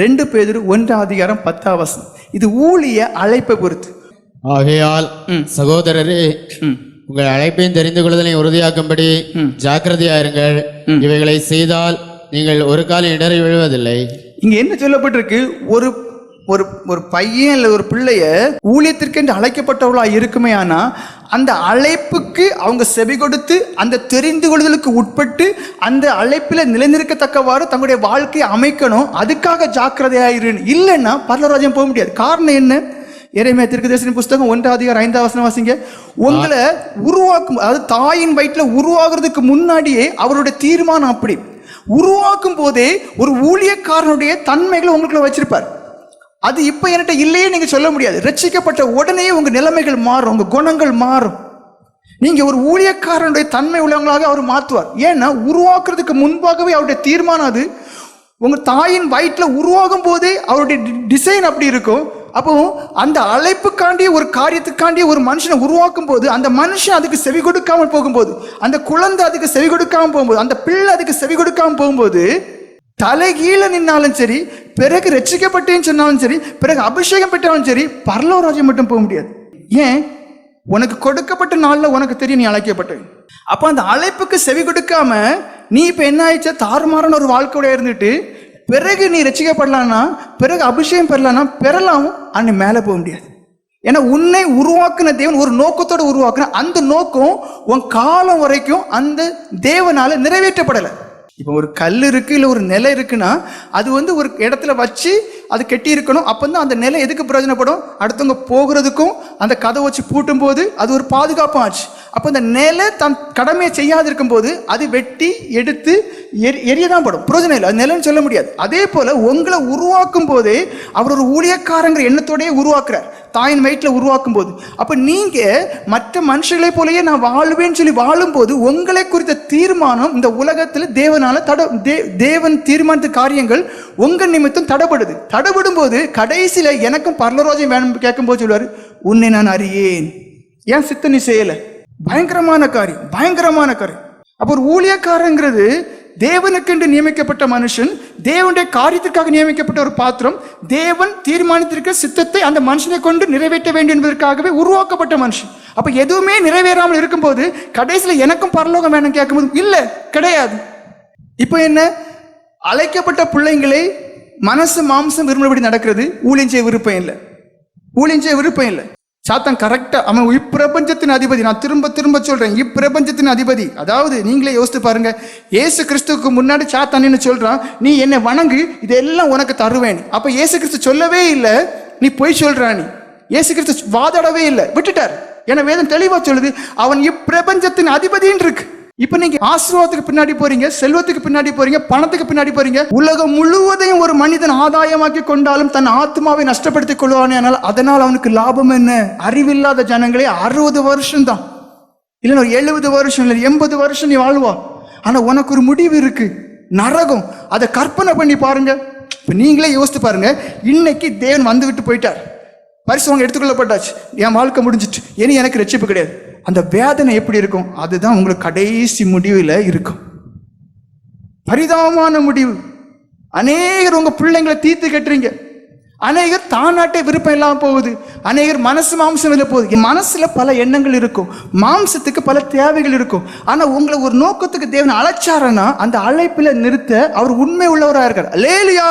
ரெண்டு பேர் ஒன்றாம் அதிகாரம் பத்தாம் வசனம். இது ஊழிய அழைப்பை பொறுத்து. ஆகையால். சகோதரரே உங்கள் அழைப்பையும் தெரிந்து கொள்வதனை உறுதியாக்கும்படி ஜாக்கிரதையாயிருங்கள். இவைகளை செய்தால் நீங்கள் ஒரு காலம் இடறி விழுவதில்லை. இங்க என்ன சொல்லப்பட்டிருக்கு? ஒரு ஒரு ஒரு பையன் இல்லை ஒரு பிள்ளைய ஊழியத்திற்கென்று அழைக்கப்பட்டவர்களாக இருக்குமே ஆனால் அந்த அழைப்புக்கு அவங்க செவி கொடுத்து அந்த தெரிந்து கொள்தலுக்கு உட்பட்டு அந்த அழைப்பில் நிலைநிற்கத்தக்கவாறு தங்களுடைய வாழ்க்கையை அமைக்கணும் அதுக்காக ஜாக்கிரதையாக இரு இல்லைன்னா பரலராஜ்யம் போக முடியாது. காரணம் என்ன? இறைமைய திருக்கதர்சன புஸ்தகம் ஒன்றாம் அதிகாரம் ஐந்தாம் வசனம் வாசிங்க. உங்களை உருவாக்கும் அதாவது தாயின் வயிற்றில் உருவாகிறதுக்கு முன்னாடியே அவருடைய தீர்மானம் அப்படி. உருவாக்கும் போதே ஒரு ஊழியக்காரனுடைய தன்மைகளை உங்களுக்குள்ள வச்சிருப்பார். அது இப்போ என்கிட்ட இல்லையே நீங்க சொல்ல முடியாது. ரட்சிக்கப்பட்ட உடனே உங்க நிலைமைகள் மாறும் உங்க குணங்கள் மாறும். நீங்க ஒரு ஊழியக்காரனுடைய தன்மை உள்ளவங்களாக அவர் மாற்றுவார் ஏன்னா உருவாக்குறதுக்கு முன்பாகவே அவருடைய தீர்மானம் அது. உங்க தாயின் வயிற்றில் உருவாகும் போதே அவருடைய டிசைன் அப்படி இருக்கும். அப்போ அந்த அழைப்புக்காண்டி ஒரு காரியத்துக்காண்டி ஒரு மனுஷனை உருவாக்கும் போது அந்த மனுஷன் அதுக்கு செவி கொடுக்காமல் போகும்போது அந்த குழந்தை அதுக்கு செவி கொடுக்காமல் போகும்போது அந்த பிள்ளை அதுக்கு செவி கொடுக்காமல் போகும்போது தலைகீழ நின்னாலும் சரி பிறகு ரட்சிக்கப்பட்டேன்னு சொன்னாலும் சரி பிறகு அபிஷேகம் பெற்றாலும் சரி பரலோராஜ்யம் மட்டும் போக முடியாது. ஏன்? உனக்கு கொடுக்கப்பட்ட நாளில் உனக்கு தெரியும் நீ அழைக்கப்பட்ட. அப்ப அந்த அழைப்புக்கு செவி கொடுக்காம நீ இப்ப என்ன ஆயிடுச்சா? தாறுமாறான ஒரு வாழ்க்கையோட இருந்துட்டு பிறகு நீ ரசிக்கப்படலான்னா பிறகு அபிஷேகம் பெறலான்னா பெறலாம் அன்னை மேலே போக முடியாது. ஏன்னா உன்னை உருவாக்குன தேவன் ஒரு நோக்கத்தோடு உருவாக்குன அந்த நோக்கம் உன் காலம் வரைக்கும் அந்த தேவனால நிறைவேற்றப்படலை. இப்போ ஒரு கல் இருக்கு இல்லை ஒரு நிலை இருக்குன்னா அது வந்து ஒரு இடத்துல வச்சு அது கெட்டி இருக்கணும். அப்போ தான் அந்த நிலை எதுக்கு பிரயோஜனப்படும்? அடுத்தவங்க போகிறதுக்கும் அந்த கதை வச்சு பூட்டும் போது அது ஒரு பாதுகாப்பும் ஆச்சு. அப்போ அந்த நிலை தன் கடமையை செய்யாது இருக்கும்போது அது வெட்டி எடுத்து எரி எரிய தான் படும். பிரயோஜனம் இல்லை. அது நிலைன்னு சொல்ல முடியாது. அதே போல் உங்களை உருவாக்கும் போதே அவர் ஒரு ஊழியக்காரங்கிற எண்ணத்தோடயே உருவாக்குறார். தாயின் வயிற்றில் உருவாக்கும் போது அப்போ நீங்கள் மற்ற மனுஷர்களை போலயே நான் வாழ்வேன்னு சொல்லி வாழும்போது உங்களை குறித்த தீர்மானம் இந்த உலகத்தில் தேவனால் தட தே தேவன் தீர்மானித்த காரியங்கள் உங்கள் நிமித்தம் தடப்படுது. தடபடும் போது கடைசியில் எனக்கும் பரலரோஜம் வேணும் கேட்கும்போது சொல்லுவார் உன்னை நான் அறியேன். ஏன் சித்த நீ செய்யலை? பயங்கரமான காரியம் பயங்கரமான காரியம். அப்போ ஒரு ஊழியக்காரங்கிறது தேவனுக்கென்று நியமிக்கப்பட்ட மனுஷன் தேவனுடைய காரியத்திற்காக நியமிக்கப்பட்ட ஒரு பாத்திரம் தேவன் தீர்மானித்திருக்க சித்தத்தை அந்த மனுஷனை கொண்டு நிறைவேற்ற வேண்டும் என்பதற்காகவே உருவாக்கப்பட்ட மனுஷன். அப்போ எதுவுமே நிறைவேறாமல் இருக்கும்போது கடைசியில் எனக்கும் பரலோகம் வேணும் கேட்கும்போது இல்லை கிடையாது. இப்போ என்ன? அழைக்கப்பட்ட பிள்ளைங்களே மனசு மாம்சம் விரும்பினபடி நடக்கிறது ஊழியம் விருப்பம் இல்லை. ஊழியம் விருப்பம் இல்லை. சாத்தான் கரெக்டாக அவன் இப்பிரபஞ்சத்தின் அதிபதி. நான் திரும்ப திரும்ப சொல்கிறேன் இப்பிரபஞ்சத்தின் அதிபதி. அதாவது நீங்களே யோசித்து பாருங்க ஏசு கிறிஸ்துவுக்கு முன்னாடி சாத்தான் என்ன நீ என்னை வணங்கு இதெல்லாம் உனக்கு தருவேன். அப்போ ஏசு கிறிஸ்து சொல்லவே இல்லை நீ பொய் சொல்கிறா நீ. ஏசு கிறிஸ்து வாதாடவே இல்லை விட்டுட்டார். என வேதம் தெளிவாக சொல்லுது அவன் இப்பிரபஞ்சத்தின் அதிபதின்னு இருக்கு. இப்ப நீங்க ஆசீர்வாதத்துக்கு பின்னாடி போறீங்க செல்வத்துக்கு பின்னாடி போறீங்க பணத்துக்கு பின்னாடி போறீங்க. உலகம் முழுவதையும் ஒரு மனிதன் ஆதாயமாக்கி கொண்டாலும் தன் ஆத்மாவை நஷ்டப்படுத்திக் கொள்வானே ஆனால் அதனால் அவனுக்கு லாபம் என்ன? அறிவில்லாத ஜனங்களே அறுபது வருஷம் தான் இல்லை ஒரு எழுபது வருஷம் இல்லை எண்பது வருஷம் நீ வாழ்வா. ஆனா உனக்கு ஒரு முடிவு இருக்கு. நரகம். அதை கற்பனை பண்ணி பாருங்க. இப்ப நீங்களே யோசித்து பாருங்க. இன்னைக்கு தேவன் வந்து விட்டு போயிட்டார். பரிசு அவங்க எடுத்துக்கொள்ளப்பட்டாச்சு. என் வாழ்க்கை முடிஞ்சிட்டு இனி எனக்கு ரட்சிப்பு கிடையாது. அந்த வேதனை எப்படி இருக்கும்? அதுதான் உங்களுக்கு கடைசி முடிவில் இருக்கும். பரிதாபமான முடிவு. அநேகர் உங்கள் பிள்ளைங்களை தீர்த்து கட்டுறீங்க. அநேகர் தானாட்டே விருப்பம் இல்லாமல் போகுது. அநேகர் மனசு மாம்சம் இல்லை போகுது. என் மனசில் பல எண்ணங்கள் இருக்கும். மாம்சத்துக்கு பல தேவைகள் இருக்கும். ஆனால் உங்களை ஒரு நோக்கத்துக்கு தேவன் அழைச்சாரன்னா அந்த அழைப்பில் நிறுத்த அவர் உண்மை உள்ளவராக இருக்கார். லேலியா